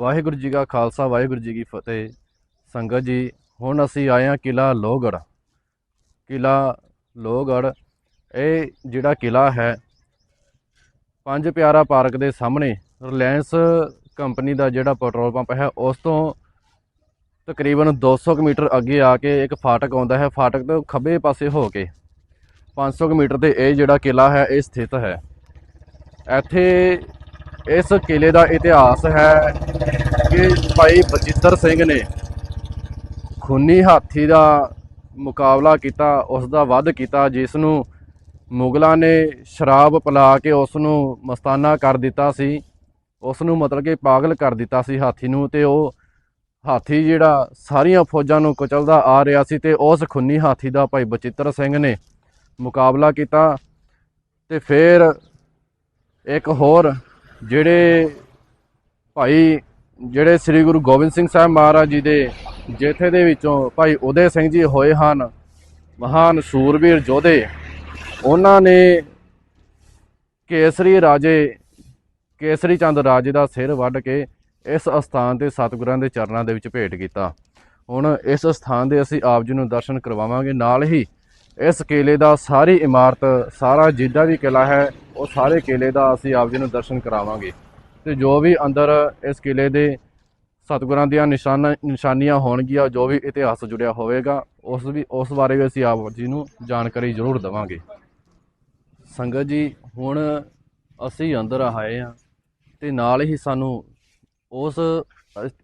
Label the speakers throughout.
Speaker 1: ਵਾਹਿਗੁਰੂ ਜੀ ਕਾ ਖਾਲਸਾ, ਵਾਹਿਗੁਰੂ ਜੀ ਕੀ ਫਤਿਹ। ਸੰਗਤ ਜੀ, ਹੁਣ ਅਸੀਂ ਆਏ ਹਾਂ ਕਿਲਾ ਲੋਹਗੜ੍ਹ। ਕਿਲਾ ਲੋਹਗੜ੍ਹ, ਇਹ ਜਿਹੜਾ ਕਿਲਾ ਹੈ, ਪੰਜ ਪਿਆਰਾ ਪਾਰਕ ਦੇ ਸਾਹਮਣੇ, ਰਿਲਾਇੰਸ ਕੰਪਨੀ ਦਾ ਜਿਹੜਾ ਪੈਟਰੋਲ ਪੰਪ ਹੈ, ਉਸ ਤੋਂ ਤਕਰੀਬਨ 200 ਕੁ ਮੀਟਰ ਅੱਗੇ ਆ ਕੇ ਇੱਕ ਫਾਟਕ ਆਉਂਦਾ ਹੈ, ਫਾਟਕ ਤੋਂ ਖੱਬੇ ਪਾਸੇ ਹੋ ਕੇ 500 ਕੁ ਮੀਟਰ ਤੇ ਇਹ ਜਿਹੜਾ ਕਿਲਾ ਹੈ, ਇਹ ਸਥਿਤ ਹੈ। ਇੱਥੇ ਇਸ ਕਿਲੇ ਦਾ ਇਤਿਹਾਸ ਹੈ ਕਿ ਭਾਈ ਬਚਿੱਤਰ ਸਿੰਘ ਨੇ ਖੂਨੀ ਹਾਥੀ ਦਾ ਮੁਕਾਬਲਾ ਕੀਤਾ, ਉਸ ਦਾ ਵੱਧ ਕੀਤਾ, ਜਿਸ ਨੂੰ ਮੁਗਲਾਂ ਨੇ ਸ਼ਰਾਬ ਪਿਲਾ ਕੇ ਉਸ ਨੂੰ ਮਸਤਾਨਾ ਕਰ ਦਿੱਤਾ ਸੀ। ਉਸ ਨੂੰ ਮਤਲਬ ਕਿ ਪਾਗਲ ਕਰ ਦਿੱਤਾ ਸੀ ਹਾਥੀ ਨੂੰ ਤੇ ਉਹ ਹਾਥੀ ਜਿਹੜਾ ਸਾਰੀਆਂ ਫੌਜਾਂ ਨੂੰ ਕੁਚਲਦਾ ਆ ਰਿਹਾ ਸੀ ਤੇ ਉਸ ਖੁੰਨੀ ਹਾਥੀ ਦਾ ਭਾਈ ਬਚਿੱਤਰ ਸਿੰਘ ਨੇ ਮੁਕਾਬਲਾ ਕੀਤਾ ਤੇ ਫਿਰ ਇੱਕ ਹੋਰ ਜਿਹੜੇ ਭਾਈ ਜਿਹੜੇ ਸ੍ਰੀ ਗੁਰੂ ਗੋਬਿੰਦ ਸਿੰਘ ਸਾਹਿਬ ਮਹਾਰਾਜ ਜੀ ਦੇ ਜੇਥੇ ਦੇ ਵਿੱਚੋਂ ਭਾਈ ਉਦੇ ਸਿੰਘ ਜੀ ਹੋਏ ਹਨ, ਮਹਾਨ ਸੂਰਬੀਰ ਯੋਧੇ, ਉਹਨਾਂ ਨੇ ਕੇਸਰੀ ਰਾਜੇ, ਕੇਸਰੀ ਚੰਦ ਰਾਜੇ ਦਾ ਸਿਰ ਵੱਢ ਕੇ ਇਸ ਅਸਥਾਨ ਤੇ ਸਤਿਗੁਰਾਂ ਦੇ ਚਰਨਾਂ ਦੇ ਵਿੱਚ ਭੇਟ ਕੀਤਾ। ਹੁਣ ਇਸ ਸਥਾਨ ਦੇ ਅਸੀਂ ਆਪ ਜੀ ਨੂੰ ਦਰਸ਼ਨ ਕਰਵਾਵਾਂਗੇ। ਨਾਲ ਹੀ ਇਸ ਕਿਲੇ ਦਾ ਸਾਰੀ ਇਮਾਰਤ, ਸਾਰਾ ਜਿੱਦਾਂ ਵੀ ਕਿਲਾ ਹੈ, ਉਹ ਸਾਰੇ ਕਿਲੇ ਦਾ ਅਸੀਂ ਆਪ ਜੀ ਨੂੰ ਦਰਸ਼ਨ ਕਰਾਵਾਂਗੇ। ਤੇ ਜੋ ਵੀ ਅੰਦਰ ਇਸ ਕਿਲੇ ਦੇ ਸਤਿਗੁਰਾਂ ਦੀਆਂ ਨਿਸ਼ਾਨਾਂ, ਨਿਸ਼ਾਨੀਆਂ ਹੋਣਗੀਆਂ, ਜੋ ਵੀ ਇਤਿਹਾਸ ਜੁੜਿਆ ਹੋਵੇਗਾ, ਉਸ ਵੀ, ਉਸ ਬਾਰੇ ਵੀ ਅਸੀਂ ਆਪ ਜੀ ਨੂੰ ਜਾਣਕਾਰੀ ਜ਼ਰੂਰ ਦੇਵਾਂਗੇ। ਸੰਗਤ ਜੀ, ਹੁਣ ਅਸੀਂ ਅੰਦਰ ਆਏ ਆ ਤੇ ਨਾਲ ਹੀ ਸਾਨੂੰ ਉਸ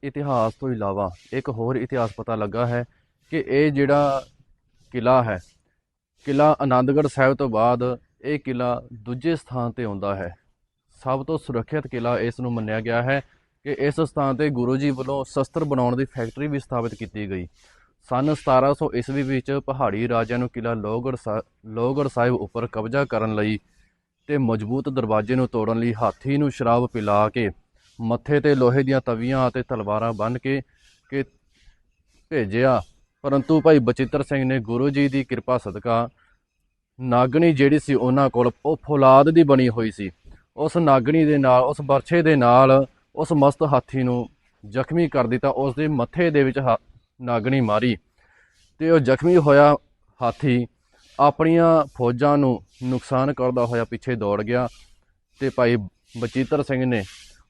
Speaker 1: ਇਤਿਹਾਸ ਤੋਂ ਇਲਾਵਾ ਇੱਕ ਹੋਰ ਇਤਿਹਾਸ ਪਤਾ ਲੱਗਾ ਹੈ ਕਿ ਇਹ ਜਿਹੜਾ ਕਿਲਾ ਹੈ, ਕਿਲਾ ਆਨੰਦਗੜ੍ਹ ਸਾਹਿਬ ਤੋਂ ਬਾਅਦ ਇਹ ਕਿਲਾ ਦੂਜੇ ਸਥਾਨ ਤੇ ਆਉਂਦਾ ਹੈ। ਸਭ ਤੋਂ ਸੁਰੱਖਿਅਤ ਕਿਲਾ ਇਸ ਨੂੰ ਮੰਨਿਆ ਗਿਆ ਹੈ ਕਿ ਇਸ ਸਥਾਨ ਤੇ ਗੁਰੂ ਜੀ ਵੱਲੋਂ ਸ਼ਸਤਰ ਬਣਾਉਣ ਦੀ ਫੈਕਟਰੀ ਵੀ ਸਥਾਪਿਤ ਕੀਤੀ ਗਈ। ਸਨ 1700 ਈਸਵੀ ਵਿੱਚ ਪਹਾੜੀ ਰਾਜਿਆਂ ਨੂੰ ਕਿਲਾ ਲੋਹਗੜ੍ਹ ਸਾ- ਲੋਹਗੜ੍ਹ ਸਾਹਿਬ ਉੱਪਰ ਕਬਜ਼ਾ ਕਰਨ ਲਈ ਤੇ ਮਜ਼ਬੂਤ ਦਰਵਾਜ਼ੇ ਨੂੰ ਤੋੜਨ ਲਈ ਹਾਥੀ ਨੂੰ ਸ਼ਰਾਬ ਪਿਲਾ ਕੇ ਮੱਥੇ ਤੇ ਲੋਹੇ ਦੀਆਂ ਤਵੀਆਂ ਅਤੇ ਤਲਵਾਰਾਂ ਬੰਨ੍ਹ ਕੇ, ਕਿ ਭੇਜਿਆ। ਪਰੰਤੂ ਭਾਈ ਬਚਿੱਤਰ ਸਿੰਘ ਨੇ ਗੁਰੂ ਜੀ ਦੀ ਕਿਰਪਾ ਸਦਕਾ, ਨਾਗਣੀ ਜਿਹੜੀ ਸੀ ਉਹਨਾਂ ਕੋਲ ਉਹ ਫੌਲਾਦ ਦੀ ਬਣੀ ਹੋਈ ਸੀ। ਉਸ ਨਾਗਣੀ ਦੇ ਨਾਲ, ਉਸ ਬਰਛੇ ਦੇ ਨਾਲ, ਉਸ ਮਸਤ ਹਾਥੀ ਨੂੰ ਜ਼ਖਮੀ ਕਰ ਦਿੱਤਾ ਉਸ ਦੇ ਮੱਥੇ ਦੇ ਵਿੱਚ ਹਾ- ਨਾਗਣੀ ਮਾਰੀ ਤੇ ਉਹ ਜ਼ਖਮੀ ਹੋਇਆ ਹਾਥੀ ਆਪਣੀਆਂ ਫੌਜਾਂ ਨੂੰ ਨੁਕਸਾਨ ਕਰਦਾ ਹੋਇਆ ਪਿੱਛੇ ਦੌੜ ਗਿਆ ਤੇ ਭਾਈ ਬਚਿੱਤਰ ਸਿੰਘ ਨੇ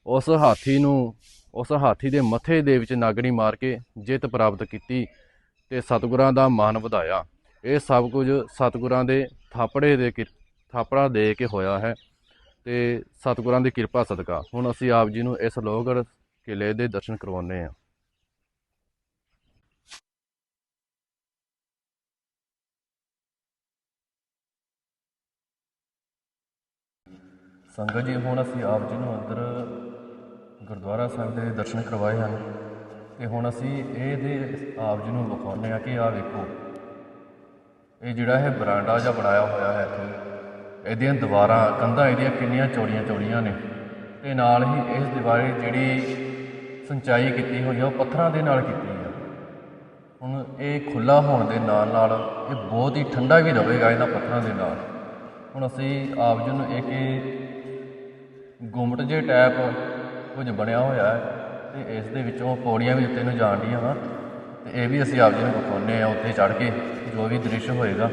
Speaker 1: ਉਸ ਹਾਥੀ ਨੂੰ, ਉਸ ਹਾਥੀ ਦੇ ਮੱਥੇ ਦੇ ਵਿੱਚ ਨਾਗਣੀ ਮਾਰ ਕੇ ਜਿੱਤ ਪ੍ਰਾਪਤ ਕੀਤੀ ਤੇ ਸਤਿਗੁਰਾਂ ਦਾ ਮਾਨ ਵਧਾਇਆ। ਇਹ ਸਭ ਕੁਝ ਸਤਿਗੁਰਾਂ ਦੇ ਥਾਪੜੇ ਦੇ ਕਿਰ- ਥਾਪੜਾ ਦੇ ਕੇ ਹੋਇਆ ਹੈ। ਤੇ ਸਤਿਗੁਰਾਂ ਦੀ ਕਿਰਪਾ ਸਦਕਾ। ਹੁਣ ਅਸੀਂ ਆਪ ਜੀ ਨੂੰ ਇਸ ਲੋਹਗੜ੍ਹ ਕਿਲੇ ਦੇ ਦਰਸ਼ਨ ਕਰਵਾਉਂਦੇ ਹਾਂ। ਸੰਗਤ ਜੀ, ਹੁਣ ਅਸੀਂ ਆਪ ਜੀ ਨੂੰ ਅੰਦਰ ਗੁਰਦੁਆਰਾ ਸਾਹਿਬ ਦੇ ਦਰਸ਼ਨ ਕਰਵਾਏ ਹਨ ਤੇ ਹੁਣ ਅਸੀਂ ਇਹਦੇ ਆਪ ਜੀ ਨੂੰ ਵਿਖਾਉਂਦੇ ਆ ਕਿ ਆਹ ਵੇਖੋ। ਇਹ ਜਿਹੜਾ ਹੈ ਬਰਾਂਡਾ ਜਿਹਾ ਬਣਾਇਆ ਹੋਇਆ ਹੈ ਇੱਥੇ। ਇਹਦੀਆਂ ਦੀਵਾਰਾਂ, ਕੰਧਾਂ ਇਹਦੀਆਂ ਕਿੰਨੀਆਂ ਚੌੜੀਆਂ ਚੌੜੀਆਂ ਨੇ। ਤੇ ਨਾਲ ਹੀ ਇਸ ਦੀਵਾਰੇ ਜਿਹੜੀ ਸਿੰਚਾਈ ਕੀਤੀ ਹੋਈ ਆ, ਉਹ ਪੱਥਰਾਂ ਦੇ ਨਾਲ ਕੀਤੀ ਆ। ਹੁਣ ਇਹ ਖੁੱਲਾ ਹੋਣ ਦੇ ਨਾਲ ਨਾਲ ਇਹ ਬਹੁਤ ਹੀ ਠੰਡਾ ਵੀ ਰਹੇਗਾ ਇਹਨਾਂ ਪੱਥਰਾਂ ਦੇ ਨਾਲ। ਹੁਣ ਅਸੀਂ ਆਪ ਜੀ ਨੂੰ ਇੱਕ ਇਹ ਗੁੰਮਟ ਜੇ ਟੈਪ ਕੁਝ ਬਣਿਆ ਹੋਇਆ ਹੈ ਤੇ ਇਸ ਦੇ ਵਿੱਚੋਂ ਪੌੜੀਆਂ ਵੀ ਉੱਤੇ ਨੂੰ ਜਾਣ ਦੀਆਂ ਵਾ। ਤੇ ਇਹ ਵੀ ਅਸੀਂ ਆਪ ਜੀ ਨੂੰ ਵਿਖਾਉਂਦੇ ਆ ਉੱਤੇ ਚੜ੍ਹ ਕੇ, ਜੋ ਵੀ ਦ੍ਰਿਸ਼ ਹੋਏਗਾ।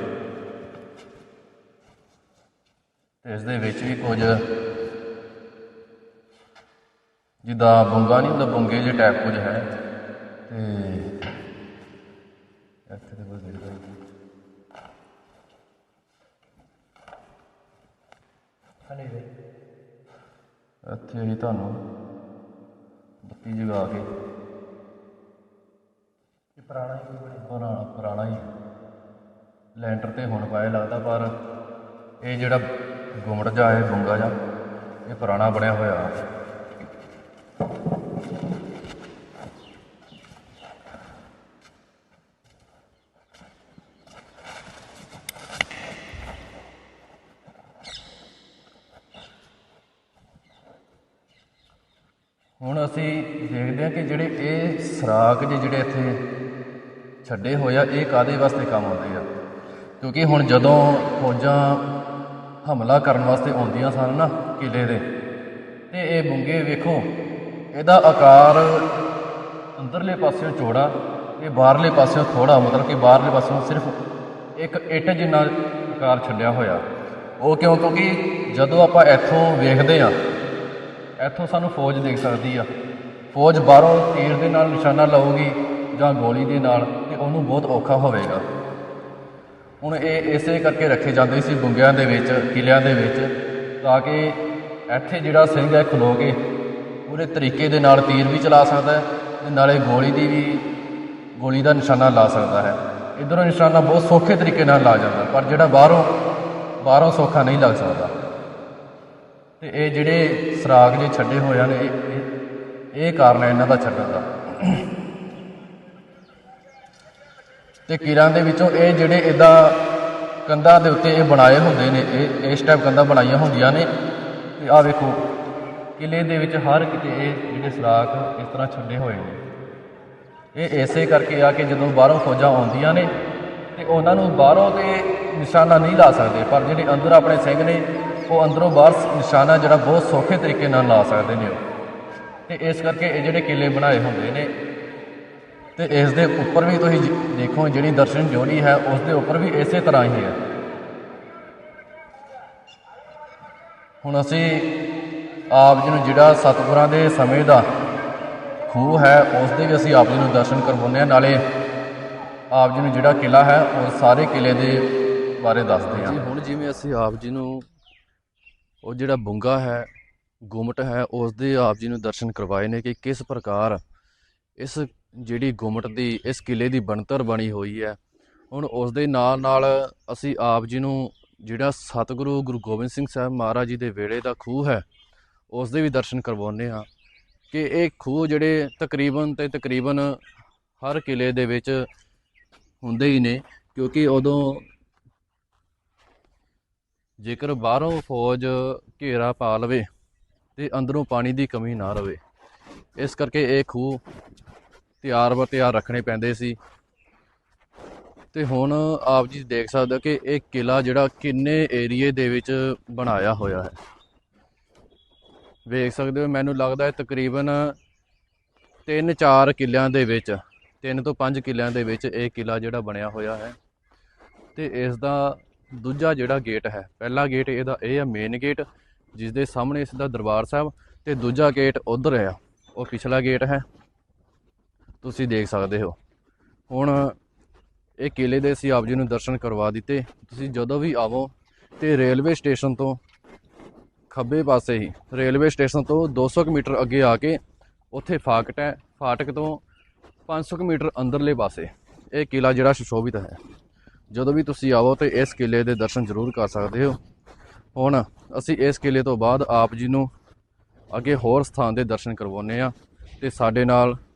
Speaker 1: ਤੇ ਇਸ ਦੇ ਵਿੱਚ ਵੀ ਕੁਝ ਜਿੱਦਾਂ ਬੁੰਗਾ ਨਹੀਂ ਹੁੰਦਾ ਬੁੰਗੇ ਜੇ ਟੈਪ ਕੁਝ ਹੈ। ਤੇ ਇੱਥੇ ਤੇ ਕੋਈ ਦੇਖਦਾ ਨਹੀਂ ਇੱਥੇ ਹੀ ਤੁਹਾਨੂੰ ਬੱਤੀ ਜਗਾ ਕੇ।
Speaker 2: ਇਹ ਪੁਰਾਣਾ ਹੀ
Speaker 1: ਪੁਰਾਣਾ ਪੁਰਾਣਾ ਹੀ। ਲੈਂਟਰ ਤੇ ਹੁਣ ਪਾਇਆ ਲੱਗਦਾ ਪਰ ਇਹ ਜਿਹੜਾ ਗੁੰਮਟ ਜਾ ਹੈ ਗੁੰਗਾ ਜਾ। ਇਹ ਪੁਰਾਣਾ ਬਣਿਆ ਹੋਇਆ। ਹੁਣ ਅਸੀਂ ਦੇਖਦੇ ਹਾਂ ਕਿ ਜਿਹੜੇ ਇਹ ਸਰਾਗ ਜਿਹੇ ਜਿਹੜੇ ਇੱਥੇ ਛੱਡੇ ਹੋਏ ਆ, ਇਹ ਕਾਦੇ ਵਾਸਤੇ ਕੰਮ ਆਉਂਦੇ ਆ? ਕਿਉਂਕਿ ਹੁਣ ਜਦੋਂ ਫੌਜਾਂ ਹਮਲਾ ਕਰਨ ਵਾਸਤੇ ਆਉਂਦੀਆਂ ਸਨ ਨਾ ਕਿਲੇ ਦੇ। ਤੇ ਇਹ ਬੁੰਗੇ ਵੇਖੋ, ਇਹਦਾ ਆਕਾਰ ਅੰਦਰਲੇ ਪਾਸਿਓਂ ਚੌੜਾ ਤੇ ਬਾਹਰਲੇ ਪਾਸਿਓਂ ਥੋੜਾ ਮਤਲਬ ਕਿ ਬਾਹਰਲੇ ਪਾਸਿਓਂ ਸਿਰਫ ਇੱਕ ਇੱਟ ਜਿੰਨਾ ਆਕਾਰ ਛੱਡਿਆ ਹੋਇਆ। ਉਹ ਕਿਉਂ? ਕਿਉਂਕਿ ਜਦੋਂ ਆਪਾਂ ਇੱਥੋਂ ਵੇਖਦੇ ਆ ਇੱਥੋਂ ਸਾਨੂੰ ਫੌਜ ਦੇਖ ਸਕਦੀ ਆ। ਫੌਜ ਬਾਹਰੋਂ ਤੀਰ ਦੇ ਨਾਲ ਨਿਸ਼ਾਨਾ ਲਾਊਗੀ ਜਾਂ ਗੋਲੀ ਦੇ ਨਾਲ, ਤੇ ਉਹਨੂੰ ਬਹੁਤ ਔਖਾ ਹੋਵੇਗਾ। ਹੁਣ ਇਹ ਇਸੇ ਕਰਕੇ ਰੱਖੇ ਜਾਂਦੇ ਸੀ ਬੁੰਗਿਆਂ ਦੇ ਵਿੱਚ, ਕਿਲਿਆਂ ਦੇ ਵਿੱਚ, ਤਾਂ ਕਿ ਇੱਥੇ ਜਿਹੜਾ ਸਿੰਘ ਹੈ ਖਲੋ ਕੇ ਪੂਰੇ ਤਰੀਕੇ ਦੇ ਨਾਲ ਤੀਰ ਵੀ ਚਲਾ ਸਕਦਾ ਹੈ ਤੇ ਨਾਲੇ ਗੋਲੀ ਦੀ ਵੀ, ਗੋਲੀ ਦਾ ਨਿਸ਼ਾਨਾ ਲਾ ਸਕਦਾ ਹੈ। ਇਧਰੋਂ ਨਿਸ਼ਾਨਾ ਬਹੁਤ ਸੌਖੇ ਤਰੀਕੇ ਨਾਲ ਲਾ ਜਾਂਦਾ, ਪਰ ਜਿਹੜਾ ਬਾਹਰੋਂ ਬਾਹਰੋਂ ਸੌਖਾ ਨਹੀਂ ਲੱਗ ਸਕਦਾ। ਤੇ ਇਹ ਜਿਹੜੇ ਸਰਾਗ ਜੇ ਛੱਡੇ ਹੋਏ ਹਨ, ਇਹ- ਇਹ ਕਾਰਨ ਹੈ ਇਹਨਾਂ ਦਾ ਛੱਡਣ ਦਾ। ਤੇ ਕਿਰਾਂ ਦੇ ਵਿੱਚੋਂ ਇਹ ਜਿਹੜੇ ਇਦਾਂ ਕੰਧਾਂ ਦੇ ਉੱਤੇ ਇਹ ਬਣਾਏ ਹੁੰਦੇ ਨੇ, ਇਹ, ਇਸ ਟਾਈਪ ਕੰਧਾਂ ਬਣਾਈਆਂ ਹੁੰਦੀਆਂ ਨੇ। ਤੇ ਆਹ ਵੇਖੋ, ਕਿਲੇ ਦੇ ਵਿੱਚ ਹਰ ਕਿਤੇ ਇਹ ਜਿਹੜੇ ਸਰਾਖ ਇਸ ਤਰ੍ਹਾਂ ਛੱਡੇ ਹੋਏ ਨੇ। ਇਹ ਐਸੇ ਕਰਕੇ ਆ ਕਿ ਜਦੋਂ ਬਾਹਰੋਂ ਫੌਜਾਂ ਆਉਂਦੀਆਂ ਨੇ, ਤੇ ਉਹਨਾਂ ਨੂੰ ਬਾਹਰੋਂ ਤੇ ਨਿਸ਼ਾਨਾ ਨਹੀਂ ਲਾ ਸਕਦੇ, ਪਰ ਜਿਹੜੇ ਅੰਦਰ ਆਪਣੇ ਸਿੰਘ ਨੇ, ਉਹ ਅੰਦਰੋਂ ਬਾਹਰ ਨਿਸ਼ਾਨਾ ਜਿਹੜਾ ਬਹੁਤ ਸੌਖੇ ਤਰੀਕੇ ਨਾਲ ਲਾ ਸਕਦੇ ਨੇ ਉਹ। ਤੇ ਇਸ ਕਰਕੇ ਇਹ ਜਿਹੜੇ ਕਿਲੇ ਬਣਾਏ ਹੁੰਦੇ ਨੇ ਤੇ ਇਸ ਦੇ ਉੱਪਰ ਵੀ ਤੁਸੀਂ ਦੇਖੋ ਜਿਹੜੀ ਦਰਸ਼ਨ ਜੋੜੀ ਹੈ, ਉਸ ਦੇ ਉੱਪਰ ਵੀ ਇਸੇ ਤਰ੍ਹਾਂ ਹੀ ਹੈ। ਹੁਣ ਅਸੀਂ ਆਪ ਜੀ ਨੂੰ ਜਿਹੜਾ ਸਤਿਗੁਰਾਂ ਦੇ ਸਮੇਂ ਦਾ ਖੂਹ ਹੈ, ਉਸ ਦੇ ਵੀ ਅਸੀਂ ਆਪ ਜੀ ਨੂੰ ਦਰਸ਼ਨ ਕਰਵਾਉਂਦੇ ਹਾਂ। ਨਾਲੇ ਆਪ ਜੀ ਨੂੰ ਜਿਹੜਾ ਕਿਲਾ ਹੈ, ਉਹ ਸਾਰੇ ਕਿਲੇ ਦੇ ਬਾਰੇ ਦੱਸਦੇ ਹਾਂ। ਜੀ, ਹੁਣ ਜਿਵੇਂ ਅਸੀਂ ਆਪ ਜੀ ਨੂੰ ਉਹ ਜਿਹੜਾ ਬੁੰਗਾ ਹੈ, ਗੁਮਟ ਹੈ, ਉਸ ਦੇ ਆਪ ਜੀ ਨੂੰ ਦਰਸ਼ਨ ਕਰਵਾਏ ਨੇ ਕਿ ਕਿਸ ਪ੍ਰਕਾਰ ਇਸ ਜਿਹੜੀ ਗੁਮਟ ਦੀ ਇਸ ਕਿਲੇ ਦੀ ਬਣਤਰ ਬਣੀ ਹੋਈ ਹੈ ਹੁਣ ਉਸ ਦੇ ਨਾਲ ਨਾਲ ਅਸੀਂ ਆਪ ਜੀ ਨੂੰ ਜਿਹੜਾ ਸਤਿਗੁਰੂ ਗੁਰੂ ਗੋਬਿੰਦ ਸਿੰਘ ਸਾਹਿਬ ਮਹਾਰਾਜ ਜੀ ਦੇ ਵੇਲੇ ਦਾ ਖੂਹ ਹੈ ਉਸ ਦੇ ਵੀ ਦਰਸ਼ਨ ਕਰਵਾਉਂਦੇ ਹਾਂ ਕਿ ਇਹ ਖੂਹ ਜਿਹੜੇ ਤਕਰੀਬਨ ਤੇ ਤਕਰੀਬਨ ਹਰ ਕਿਲੇ ਦੇ ਵਿੱਚ ਹੁੰਦੇ ਹੀ ਨੇ ਕਿਉਂਕਿ ਉਦੋਂ ਜੇਕਰ ਬਾਹਰੋਂ ਫੌਜ ਘੇਰਾ ਪਾ ਲਵੇ ਤੇ ਅੰਦਰੋਂ ਪਾਣੀ ਦੀ ਕਮੀ ਨਾ ਰਵੇ। ਇਸ ਕਰਕੇ ਇਹ ਖੂਹ ਤਿਆਰ ਬਰ ਤਿਆਰ ਰੱਖਣੇ ਪੈਂਦੇ ਸੀ। ਤੇ ਹੁਣ ਆਪ ਜੀ ਦੇਖ ਸਕਦੇ ਹੋ ਕਿ ਇਹ ਕਿਲਾ ਜਿਹੜਾ ਕਿੰਨੇ ਏਰੀਏ ਦੇ ਵਿੱਚ ਬਣਾਇਆ ਹੋਇਆ ਹੈ। ਵੇਖ ਸਕਦੇ ਹੋ, ਮੈਨੂੰ ਲੱਗਦਾ ਹੈ ਤਕਰੀਬਨ 3-4 ਕਿਲਿਆਂ ਦੇ ਵਿੱਚ 3 ਤੋਂ 5 ਕਿਲਿਆਂ ਦੇ ਵਿੱਚ ਇਹ ਕਿਲਾ ਜਿਹੜਾ ਬਣਿਆ ਹੋਇਆ ਹੈ। ਤੇ ਇਸ ਦਾ ਦੂਜਾ ਜਿਹੜਾ ਗੇਟ ਹੈ, ਪਹਿਲਾ ਗੇਟ ਇਹਦਾ ਇਹ ਹੈ ਮੇਨ ਗੇਟ ਜਿਸ ਦੇ ਸਾਹਮਣੇ ਇਸ ਦਾ ਦਰਬਾਰ ਸਾਹਿਬ, ਤੇ ਦੂਜਾ ਗੇਟ ਉਧਰ ਹੈ, ਉਹ ਪਿਛਲਾ ਗੇਟ ਹੈ। ਤੁਸੀਂ ਦੇਖ ਸਕਦੇ ਹੋ। ਹੁਣ ਇਹ ਕਿਲੇ ਦੇ ਅਸੀਂ ਆਪ ਜੀ ਨੂੰ ਦਰਸ਼ਨ ਕਰਵਾ ਦਿੱਤੇ। ਤੁਸੀਂ ਜਦੋਂ ਵੀ ਆਵੋ ਤੇ ਰੇਲਵੇ ਸਟੇਸ਼ਨ ਤੋਂ ਖੱਬੇ ਪਾਸੇ ਹੀ, ਰੇਲਵੇ ਸਟੇਸ਼ਨ ਤੋਂ 200 ਕੁ ਮੀਟਰ ਅੱਗੇ ਆ ਕੇ ਉੱਥੇ ਫਾਟਕ ਹੈ, ਫਾਟਕ ਤੋਂ 500 ਕੁ ਮੀਟਰ ਅੰਦਰਲੇ ਪਾਸੇ। ਇਹ ਕਿਲਾ ਜਿਹੜਾ ਸੁਸ਼ੋਭਿਤ ਹੈ। ਜਦੋਂ ਵੀ ਤੁਸੀਂ ਆਵੋ ਤੇ ਇਸ ਕਿਲੇ ਦੇ ਦਰਸ਼ਨ ਜ਼ਰੂਰ ਕਰ ਸਕਦੇ ਹੋ। ਹੁਣ ਅਸੀਂ ਇਸ ਕਿਲੇ ਤੋਂ ਬਾਅਦ ਆਪ ਜੀ ਨੂੰ ਅੱਗੇ ਹੋਰ ਸਥਾਨ ਦੇ ਦਰਸ਼ਨ ਕਰਵਾਉਂਦੇ ਆ ਤੇ ਸਾਡੇ ਨਾਲ